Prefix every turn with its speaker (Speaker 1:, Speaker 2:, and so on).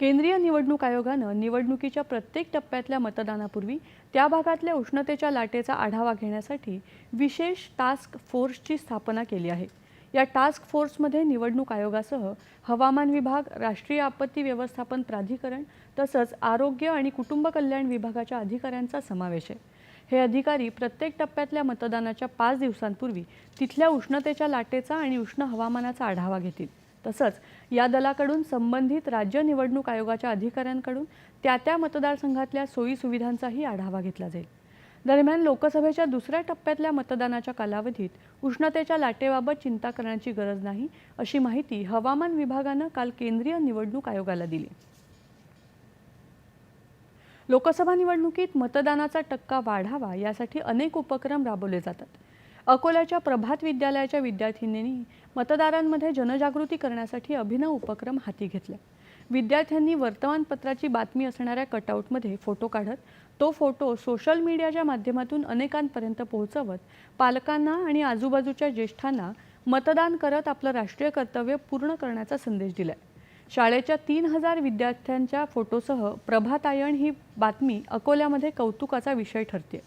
Speaker 1: केंद्रीय निवडणूक आयोगानं निवडणुकीच्या प्रत्येक टप्प्यातल्या मतदानापूर्वी त्या भागातल्या उष्णतेच्या लाटेचा आढावा घेण्यासाठी विशेष टास्क फोर्सची स्थापना केली आहे. या टास्क फोर्समध्ये निवडणूक आयोगासह हवामान विभाग राष्ट्रीय आपत्ती व्यवस्थापन प्राधिकरण तसंच आरोग्य आणि कुटुंब कल्याण विभागाच्या अधिकाऱ्यांचा समावेश आहे. हे अधिकारी प्रत्येक टप्प्यातल्या मतदानाच्या पाच दिवसांपूर्वी तिथल्या उष्णतेच्या लाटेचा आणि उष्ण हवामानाचा आढावा घेतील. तसंच या दलाकडून संबंधित राज्य निवडणूक आयोगाच्या अधिकाऱ्यांकडून त्या त्या मतदारसंघातल्या सोयी सुविधांचाही आढावा घेतला जाईल. दरम्यान लोकसभेच्या दुसऱ्या टप्प्यातल्या मतदानाच्या कालावधीत उष्णतेच्या लाटेबाबत चिंता करण्याची गरज नाही अशी माहिती हवामान विभागानं काल केंद्रीय निवडणूक आयोगाला दिली. लोकसभा निवडणुकीत मतदानाचा टक्का वाढावा यासाठी अनेक उपक्रम राबवले जातात. अकोल्याच्या प्रभात विद्यालयाच्या विद्यार्थिनींनी मतदारांमध्ये जनजागृती करण्यासाठी अभिनव उपक्रम हाती घेतला. विद्यार्थ्यांनी वर्तमानपत्राची बातमी असणाऱ्या कटआउटमध्ये फोटो काढत तो फोटो सोशल मीडियाच्या माध्यमातून अनेकांपर्यंत पोहोचवत पालकांना आणि आजूबाजूच्या ज्येष्ठांना मतदान करत आपलं राष्ट्रीय कर्तव्य पूर्ण करण्याचा संदेश दिला शाळेच्या तीन हजार विद्यार्थ्यांच्या फोटोसह प्रभातायण ही बातमी अकोल्यामध्ये कौतुकाचा विषय ठरते